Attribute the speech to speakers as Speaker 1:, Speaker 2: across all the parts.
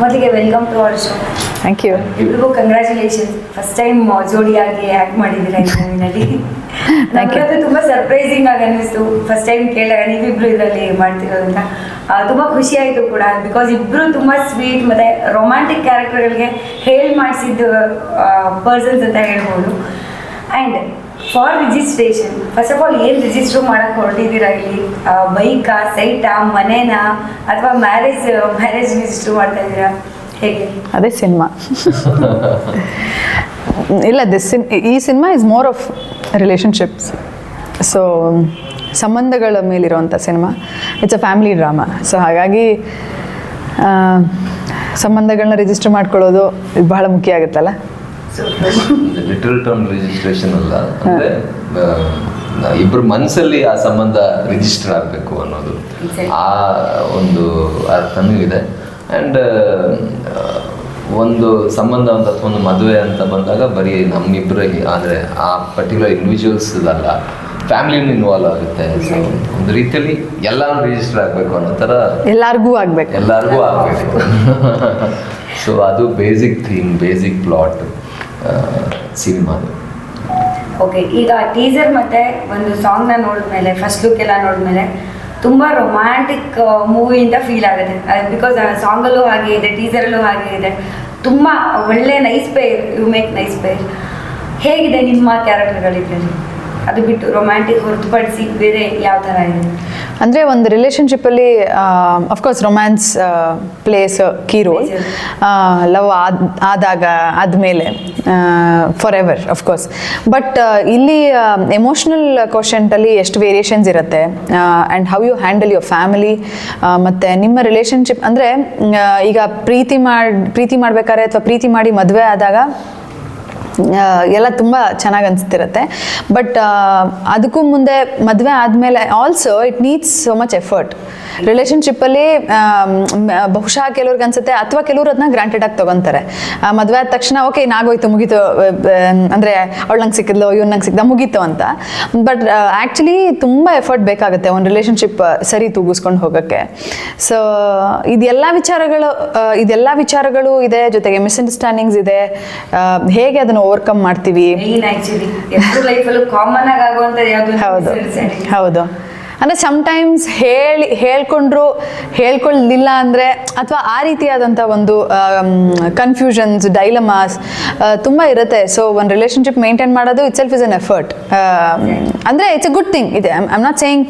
Speaker 1: ಮೊದಲಿಗೆ welcome to our show
Speaker 2: thank you
Speaker 1: ಎಲ್ರಿಗೂ congratulation first time ಜೋಡಿಯಾಗಿ ಆ್ಯಕ್ಟ್ ಮಾಡಿದ್ದೀರಾ ಈ ಮೂವಿನಲ್ಲಿ. ನಮಗಂತೂ ತುಂಬ ಸರ್ಪ್ರೈಸಿಂಗ್ ಆಗಿ ಅನ್ನಿಸ್ತು. ಫಸ್ಟ್ ಟೈಮ್ ಕೇಳಿದಾಗ ನೀವಿಬ್ರು ಇದರಲ್ಲಿ ಮಾಡ್ತಿರೋದ್ರಿಂದ ತುಂಬ ಖುಷಿ ಆಯಿತು ಕೂಡ. ಬಿಕಾಸ್ ಇಬ್ಬರು ತುಂಬ ಸ್ವೀಟ್ ಮತ್ತು ರೊಮ್ಯಾಂಟಿಕ್ ಕ್ಯಾರೆಕ್ಟರ್ಗಳಿಗೆ ಹೇಳಿ ಮಾಡಿಸಿದ್ದು ಪರ್ಸನ್ಸ್ ಅಂತ ಹೇಳ್ಬೋದು. And for registration first of all ಏನು ರಿಜಿಸ್ಟರ್ ಮಾಡಕ್ಕೆ ಹೊರಟಿದ್ದೀರಾ ಇಲ್ಲಿ? ಬೈಕಾ ಸೈಟಾ ಮನೆನಾ? ಅಥವಾ ಮ್ಯಾರೇಜ್ ಮ್ಯಾರೇಜ್ ರಿಜಿಸ್ಟರ್ ಮಾಡ್ತಾ ಇದ್ದೀರಾ? ಹೇಗೆ?
Speaker 2: ಅದೇ ಸಿನಿಮಾ ಇಲ್ಲ ದಿಸ್ ಸಿನ್ ಈ cinema is more of relationships so ಸಂಬಂಧಗಳ ಮೇಲಿರುವಂಥ cinema it's a family drama so ಹಾಗಾಗಿ ಸಂಬಂಧಗಳನ್ನ ರಿಜಿಸ್ಟರ್ ಮಾಡ್ಕೊಳ್ಳೋದು ಬಹಳ ಮುಖ್ಯ ಆಗುತ್ತಲ್ಲ?
Speaker 3: ಲಿಟಲ್ ಟರ್ಮ್ ರಿಜಿಸ್ಟ್ರೇಷನ್ ಅಲ್ಲ. ಅಂದ್ರೆ ಇಬ್ರು ಮನಸ್ಸಲ್ಲಿ ಆ ಸಂಬಂಧ ರಿಜಿಸ್ಟರ್ ಆಗಬೇಕು ಅನ್ನೋದು. ಆ ಒಂದು ಅರ್ಥನೂ ಇದೆ. ಆ್ಯಂಡ್ ಒಂದು ಸಂಬಂಧ ಅಂತ ಅಥವಾ ಒಂದು ಮದುವೆ ಅಂತ ಬಂದಾಗ ಬರೀ ನಮ್ಮಿಬ್ಬರ ಅಂದರೆ ಆ ಪರ್ಟಿಕ್ಯುಲರ್ ಇಂಡಿವಿಜುವಲ್ಸ್ ಅಲ್ಲ ಫ್ಯಾಮಿಲಿನೂ ಇನ್ವಾಲ್ವ್ ಆಗುತ್ತೆ. ಸೊ ಒಂದು ರೀತಿಯಲ್ಲಿ ಎಲ್ಲರೂ ರಿಜಿಸ್ಟರ್ ಆಗಬೇಕು ಅನ್ನೋ ಥರ
Speaker 2: ಎಲ್ಲರಿಗೂ ಆಗಬೇಕು.
Speaker 3: ಎಲ್ಲರಿಗೂ ಆಗಬೇಕು. ಸೊ ಅದು ಬೇಸಿಕ್ ಥೀಮ್ ಬೇಸಿಕ್ ಪ್ಲಾಟ್ ಸಿನಿಮಾದು
Speaker 1: ಓಕೆ ಈಗ ಟೀಸರ್ ಮತ್ತೆ ಒಂದು ಸಾಂಗ್ನ ನೋಡಿದ್ಮೇಲೆ ಫಸ್ಟ್ ಲುಕ್ ಎಲ್ಲ ನೋಡಿದ್ಮೇಲೆ ತುಂಬ ರೊಮ್ಯಾಂಟಿಕ್ ಮೂವಿಯಿಂದ ಫೀಲ್ ಆಗುತ್ತೆ. ಬಿಕಾಸ್ ಸಾಂಗಲ್ಲೂ ಹಾಗೆ ಇದೆ ಟೀಸರಲ್ಲೂ ಹಾಗೆ ಇದೆ. ತುಂಬ ಒಳ್ಳೆ nice pair you make nice pair ಹೇಗಿದೆ ನಿಮ್ಮ ಕ್ಯಾರೆಕ್ಟರ್ಗಳಿದ್ರಲ್ಲಿ ಅದು ಬಿಟ್ಟು ರೊಮ್ಯಾಂಟಿಕ್ ಹೊರತುಪಡಿಸಿ ಬೇರೆ ಯಾವ ಥರ ಇದೆ?
Speaker 2: ಅಂದರೆ ಒಂದು ರಿಲೇಷನ್ಶಿಪ್ಪಲ್ಲಿ of course romance plays key role love ಆದ ಆದಾಗ ಆದಮೇಲೆ for ever of course but ಇಲ್ಲಿ ಎಮೋಷ್ನಲ್ ಅಲ್ಲಿ ಎಷ್ಟು ವೇರಿಯೇಷನ್ಸ್ ಇರುತ್ತೆ and how you handle your family ಮತ್ತು ನಿಮ್ಮ ರಿಲೇಷನ್ಶಿಪ್ ಅಂದರೆ ಈಗ ಪ್ರೀತಿ ಮಾಡಿ ಪ್ರೀತಿ ಮಾಡ್ಬೇಕಾದ್ರೆ ಅಥವಾ ಪ್ರೀತಿ ಮಾಡಿ ಮದುವೆ ಆದಾಗ ಎಲ್ಲ ತುಂಬ ಚೆನ್ನಾಗಿ ಅನಿಸ್ತಿರುತ್ತೆ. ಬಟ್ ಅದಕ್ಕೂ ಮುಂದೆ ಮದುವೆ ಆದಮೇಲೆ also it needs so much effort ರಿಲೇಷನ್ಶಿಪ್ಪಲ್ಲಿ ಬಹುಶಃ ಕೆಲವ್ರಿಗೆ ಅನ್ಸುತ್ತೆ ಅಥವಾ ಕೆಲವ್ರು ಅದನ್ನ ಗ್ರಾಂಟೆಡ್ ಆಗಿ ತೊಗೊತಾರೆ. ಮದುವೆ ಆದ ತಕ್ಷಣ ಓಕೆ ನಾಗೋಯ್ತು ಮುಗೀತು ಅಂದರೆ ಅವಳು ನಂಗೆ ಸಿಕ್ಕಿದ್ಲು, ಇವ್ನು ನಂಗೆ ಸಿಕ್ಕಿದ ಮುಗೀತು ಅಂತ. ಬಟ್ ಆ್ಯಕ್ಚುಲಿ ತುಂಬ ಎಫರ್ಟ್ ಬೇಕಾಗುತ್ತೆ ಒಂದು ರಿಲೇಷನ್ಶಿಪ್ ಸರಿ ತೂಗಿಸ್ಕೊಂಡು ಹೋಗೋಕ್ಕೆ. ಸೊ ಇದೆಲ್ಲ ವಿಚಾರಗಳು ಇದೆಲ್ಲ ವಿಚಾರಗಳು ಇದೆ, ಜೊತೆಗೆ ಮಿಸ್ಅಂಡರ್ಸ್ಟ್ಯಾಂಡಿಂಗ್ಸ್ ಇದೆ. ಹೇಗೆ ಅದನ್ನು ಓವರ್ಕಮ್ ಮಾಡ್ತೀವಿ. ಹೌದು. ಹೌದು. ಅಂದರೆ ಸಮ್ಟೈಮ್ಸ್ ಹೇಳಿ ಹೇಳ್ಕೊಂಡ್ರು ಹೇಳ್ಕೊಳ್ಲಿಲ್ಲ ಅಂದರೆ ಅಥವಾ ಆ ರೀತಿಯಾದಂಥ ಒಂದು ಕನ್ಫ್ಯೂಷನ್ಸ್ ಡೈಲಮಾಸ್ ತುಂಬ ಇರುತ್ತೆ. ಸೊ ಒಂದು ರಿಲೇಷನ್ಶಿಪ್ ಮೇಂಟೈನ್ ಮಾಡೋದು itself is an effort ಅಂದರೆ ಇಟ್ಸ್ ಎ ಗುಡ್ ಥಿಂಗ್ ಇದೆ. ಐ ಆಮ್ ನಾಟ್ ಸೇಯಿಂಗ್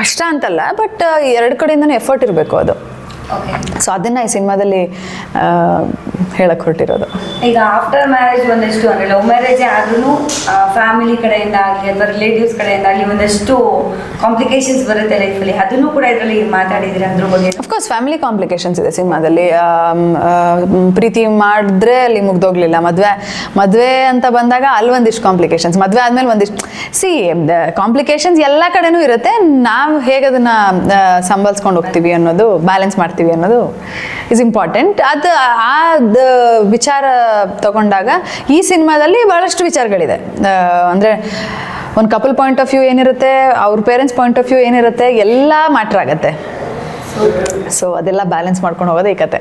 Speaker 2: ಕಷ್ಟ ಅಂತಲ್ಲ ಬಟ್ ಎರಡು ಕಡೆಯಿಂದನೂ ಎಫರ್ಟ್ ಇರಬೇಕು ಅದು. ಸೊ ಅದನ್ನ ಈ ಸಿನಿಮಾದಲ್ಲಿ ಹೇಳಕ್ಕೆ ಹೊರಟಿರೋದು.
Speaker 1: ಈಗ ಆಫ್ಟರ್ ಮ್ಯಾರೇಜ್ ಒಂದಷ್ಟು ಅಂದರೆ ಲವ್ ಮ್ಯಾರೇಜ್ ಆದ್ರೂ ಫ್ಯಾಮಿಲಿ ಕಡೆಯಿಂದ ಆಗಲಿ ಅಥವಾ ರಿಲೇಟಿವ್ಸ್ ಕಡೆಯಿಂದ ಆಗಲಿ ಒಂದಷ್ಟು ಕಾಂಪ್ಲಿಕೇಶನ್ಸ್ ಬರುತ್ತೆ ಲೈಫಲ್ಲಿ ಅದನ್ನು ಕೂಡ ಇದರಲ್ಲಿ ಮಾತಾಡಿದ್ರೆ ಅದ್ರ ಬಗ್ಗೆ?
Speaker 2: ಅಫ್ಕೋರ್ಸ್ ಫ್ಯಾಮಿಲಿ ಕಾಂಪ್ಲಿಕೇಶನ್ಸ್ ಇದೆ ಸಿನಿಮಾದಲ್ಲಿ. ಪ್ರೀತಿ ಮಾಡಿದ್ರೆ ಅಲ್ಲಿ ಮುಗ್ದೋಗ್ಲಿಲ್ಲ. ಮದುವೆ ಮದುವೆ ಅಂತ ಬಂದಾಗ ಅಲ್ಲಿ ಒಂದಿಷ್ಟು ಕಾಂಪ್ಲಿಕೇಶನ್ಸ್ ಮದುವೆ ಆದಮೇಲೆ ಒಂದಿಷ್ಟು ಸಿ ಕಾಂಪ್ಲಿಕೇಶನ್ಸ್ ಎಲ್ಲ ಕಡೆನೂ ಇರುತ್ತೆ. ನಾವು ಹೇಗೆ ಅದನ್ನು ಸಂಭಾಳಿಸ್ಕೊಂಡು ಹೋಗ್ತೀವಿ ಅನ್ನೋದು ಬ್ಯಾಲೆನ್ಸ್ ಮಾಡ್ತೀವಿ. ಅನ್ನೋದು ಇಸ್ ಇಂಪಾರ್ಟೆಂಟ್ ಅದು ಆ ವಿಚಾರ ತಗೊಂಡಾಗ ಈ ಸಿನಿಮಾದಲ್ಲಿ ಬಹಳಷ್ಟು ವಿಚಾರಗಳಿದೆ. ಅಂದರೆ ಒಂದು ಕಪಲ್ ಪಾಯಿಂಟ್ ಆಫ್ ವ್ಯೂ ಏನಿರುತ್ತೆ, ಅವ್ರ ಪೇರೆಂಟ್ಸ್ ಪಾಯಿಂಟ್ ಆಫ್ ವ್ಯೂ ಏನಿರುತ್ತೆ, ಎಲ್ಲ ಮ್ಯಾಟ್ರ್ ಆಗುತ್ತೆ. ಸೊ ಅದೆಲ್ಲ ಬ್ಯಾಲೆನ್ಸ್ ಮಾಡ್ಕೊಂಡು ಹೋಗೋದೇ ಈ ಕತೆ.